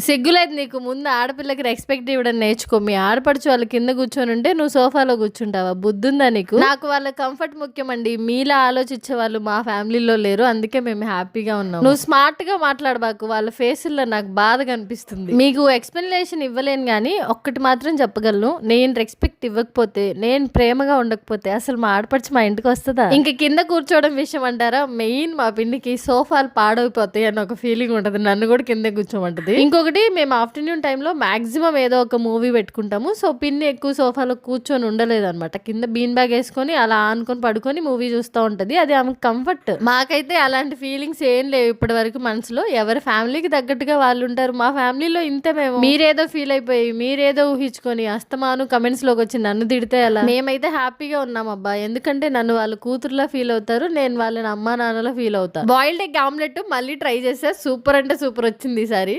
సిగ్గులేదు నీకు. ముందు ఆడపిల్లకి రెస్పెక్ట్ ఇవ్వడం నేర్చుకో. మీ ఆడపడుచు వాళ్ళ కింద కూర్చొని ఉంటే నువ్వు సోఫాలో కూర్చుంటావా? బుద్ధుందా నీకు? నాకు వాళ్ళ కంఫర్ట్ ముఖ్యమండి. మీలా ఆలోచించే వాళ్ళు మా ఫ్యామిలీలో లేరు. అందుకే మేము హ్యాపీగా ఉన్నాం నువ్వు స్మార్ట్గా మాట్లాడబాకు. వాళ్ళ ఫేసుల్లో నాకు బాధ కనిపిస్తుంది. మీకు ఎక్స్ప్లెనేషన్ ఇవ్వలేను కానీ ఒక్కటి మాత్రం చెప్పగలను. నేను రెస్పెక్ట్ ఇవ్వకపోతే నేను ప్రేమగా ఉండకపోతే అసలు మా ఆడపడుచు మా ఇంటికి వస్తుందా? ఇంక కింద కూర్చోవడం విషయం అంటారా? మెయిన్ మా పిండికి సోఫాలు పాడైపోతాయి అని ఒక ఫీలింగ్ ఉంటది. నన్ను కూడా కింద కూర్చోమంటది. ఇంకొకటి మేము ఆఫ్టర్నూన్ టైంలో మ్యాక్సిమం ఏదో ఒక మూవీ పెట్టుకుంటాము. సో పిన్ని ఎక్కువ సోఫాలో కూర్చొని ఉండలేదన్నమాట. కింద బీన్ బ్యాగ్ వేసుకొని అలా ఆనుకొని పడుకొని మూవీ చూస్తూ ఉంటుంది. అది ఆమెకు కంఫర్ట్. మాకైతే అలాంటి ఫీలింగ్స్ ఏం లేవు ఇప్పటి వరకు మనసులో. ఎవరి ఫ్యామిలీకి తగ్గట్టుగా వాళ్ళు ఉంటారు. మా ఫ్యామిలీలో ఇంతే మేము. మీరేదో ఫీల్ అయిపోయి మీరేదో ఊహించుకొని అస్తమాను కమెంట్స్లోకి వచ్చి నన్ను తిడితే అలా మేమైతే హ్యాపీగా ఉన్నాం అబ్బా. ఎందుకంటే నన్ను వాళ్ళ కూతురులా ఫీల్ అవుతారు. నేను వాళ్ళని అమ్మా నాన్నలా ఫీల్ అవుతా. బాయిల్డ్ ఎగ్ ఆమ్లెట్ మళ్ళీ ట్రై చేస్తే సూపర్ అంటే సూపర్ వచ్చింది ఈసారి